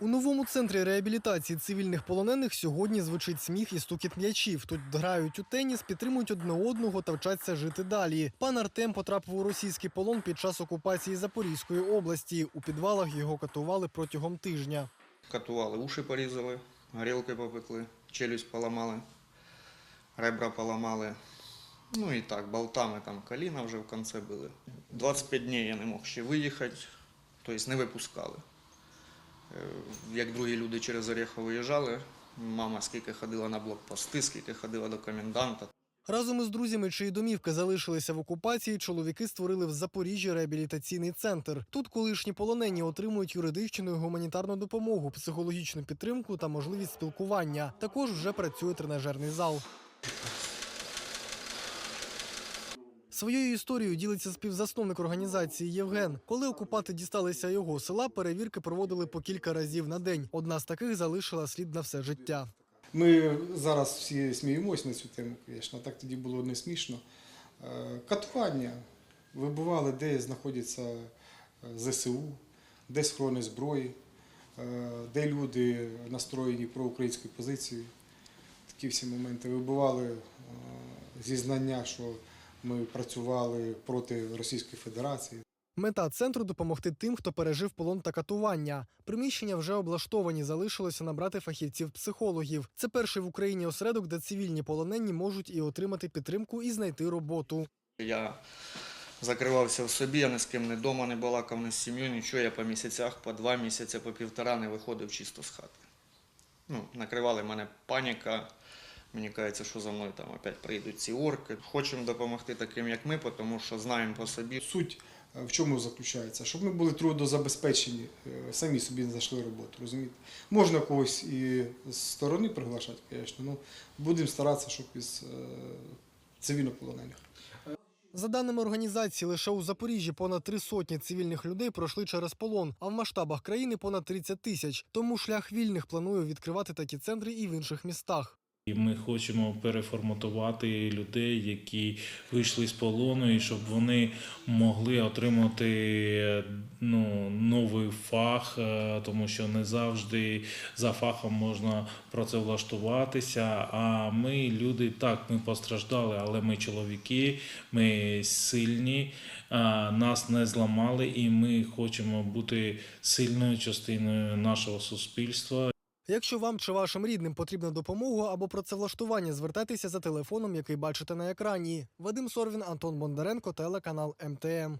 У новому центрі реабілітації цивільних полонених сьогодні звучить сміх і стукіт м'ячів. Тут грають у теніс, підтримують одне одного та вчаться жити далі. Пан Артем потрапив у російський полон під час окупації Запорізької області. У підвалах його катували протягом тижня. Катували, уші порізали, горілки попекли, челюсть поламали, ребра поламали. Ну і так, болтами там коліна вже в кінці були. 25 днів я не мог ще виїхати, тобто не випускали. Е, Як другі люди через Орехов виїжджали, мама скільки ходила на блокпости, скільки ходила до коменданта. Разом із друзями, чиї домівки залишилися в окупації, чоловіки створили в Запоріжжі реабілітаційний центр. Тут колишні полонені отримують юридичну і гуманітарну допомогу, психологічну підтримку та можливість спілкування. Також вже працює тренажерний зал. Своєю історією ділиться співзасновник організації Євген. Коли окупанти дісталися його села, перевірки проводили по кілька разів на день. Одна з таких залишила слід на все життя. Ми зараз всі сміємось на цю тему, звісно, так тоді було не смішно. Е, Катування. Вибивали, де знаходяться е, ЗСУ, де схорони зброї, е, де люди настроєні про українську позицію. Такі всі моменти. Вибивали е, зізнання, що ми працювали проти Російської Федерації. Мета центру допомогти тим, хто пережив полон та катування. Приміщення вже облаштовані, залишилося набрати фахівців-психологів. Це перший в Україні осередок, де цивільні полонені можуть і отримати підтримку, і знайти роботу. Я закривався в собі, я ні з ким не вдома не балакав, ні з сім'єю, нічого. Я по місяцях, по два місяці, по півтора не виходив чисто з хати. Ну, накривали мене паніка. Мені кажеться, що за мною там опять прийдуть ці орки. Хочемо допомогти таким, як ми, тому що знаємо по собі. Суть е, в чому заключається? Щоб ми були трудозабезпечені, е, самі собі не знайшли роботу, розумієте? Можна когось і з сторони приглашати, звісно, але будемо старатися, щоб із е, цивільнополонених. За даними організації, лише у Запоріжжі понад три сотні цивільних людей пройшли через полон, а в масштабах країни понад 30 тисяч. Тому шлях вільних планує відкривати такі центри і в інших містах. І ми хочемо переформатувати людей, які вийшли з полону, і щоб вони могли отримати ну, новий фах, е, тому що не завжди за фахом можна працевлаштуватися. А ми, люди, так, ми постраждали, але ми чоловіки, ми сильні, е, нас не зламали, і ми хочемо бути сильною частиною нашого суспільства. Якщо вам чи вашим рідним потрібна допомога або працевлаштування, звертайтеся за телефоном, який бачите на екрані. Вадим Сорвін, Антон Бондаренко, телеканал МТМ.